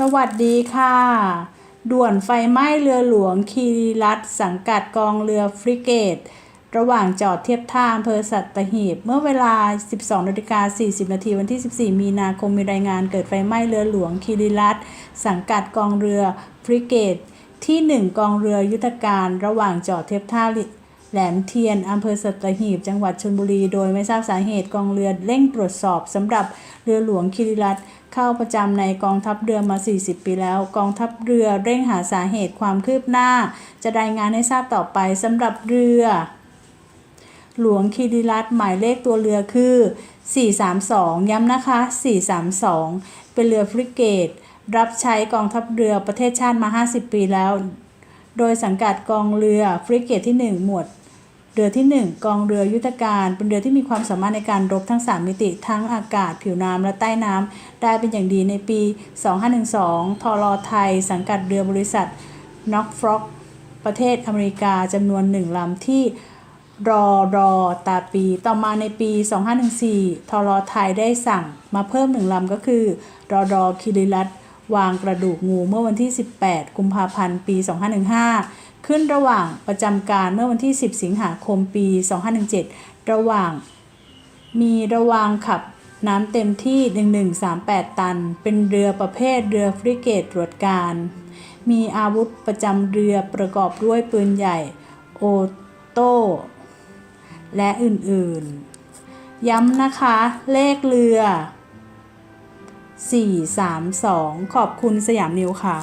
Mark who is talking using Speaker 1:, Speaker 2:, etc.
Speaker 1: สวัสดีค่ะ ด่วนไฟไหม้เรือหลวงคีรีรัตสังกัดกองเรือฟริเกต ระหว่างจอดเทียบท่าอำเภอสัตหีบ เมื่อเวลา 12นาฬิกา40นาทีวันที่ 14 มีนาคมมีรายงานเกิดไฟไหม้เรือหลวงคีรีรัตสังกัดกองเรือฟริเกต ที่ 1 กองเรือยุทธการ ระหว่างจอดเทียบท่า หลมเทียนอำเภอสัตหีบ จังหวัดชลบุรี โดยไม่ทราบสาเหตุกองเรือเร่งตรวจสอบสำหรับเรือหลวงคิริรัตเข้าประจำในกองทัพเรือมา 40 ปีแล้ว กองทัพเรือเร่งหาสาเหตุความคืบหน้า จะรายงานให้ทราบต่อไปสำหรับเรือ หลวงคีรีรัตหมายเลขตัวเรือคือ 432 ย้ำนะคะ 432 เป็นเรือฟริเกต รับใช้กองทัพเรือประเทศชาติมา 50 ปีแล้วโดยสังกัดกองเรือฟริเกตที่ 1 หมวด เรือที่ 1 กองเรือยุทธการ เป็นเรือที่มีความสามารถในการรบทั้ง 3 มิติทั้งอากาศ ผิวน้ำและใต้น้ำได้เป็นอย่างดีในปี 2512 ทรอไทย สังกัดเรือบริษัทน็อกฟรอกประเทศอเมริกาจำนวนหนึ่งลำที่รอรอตาปีต่อมาในปี 2514 ทรอไทยได้สั่งมาเพิ่มหนึ่งลำก็คือ รอรอคิริรัตวางกระดูกงูเมื่อวันที่ 18 กุมภาพันธ์ ปี 2515 ขึ้นระหว่างประจำการเมื่อวันที่ 10 สิงหาคมปี 2517 ระหว่าง มีระวางขับน้ำเต็มที่ 1138 ตัน เป็นเรือประเภทเรือฟริเกตตรวจการ มีอาวุธประจำเรือประกอบด้วยปืนใหญ่ โอโต้ และอื่นๆ ย้ำนะคะ เลขเรือ 432 ขอบคุณสยามนิวค่ะ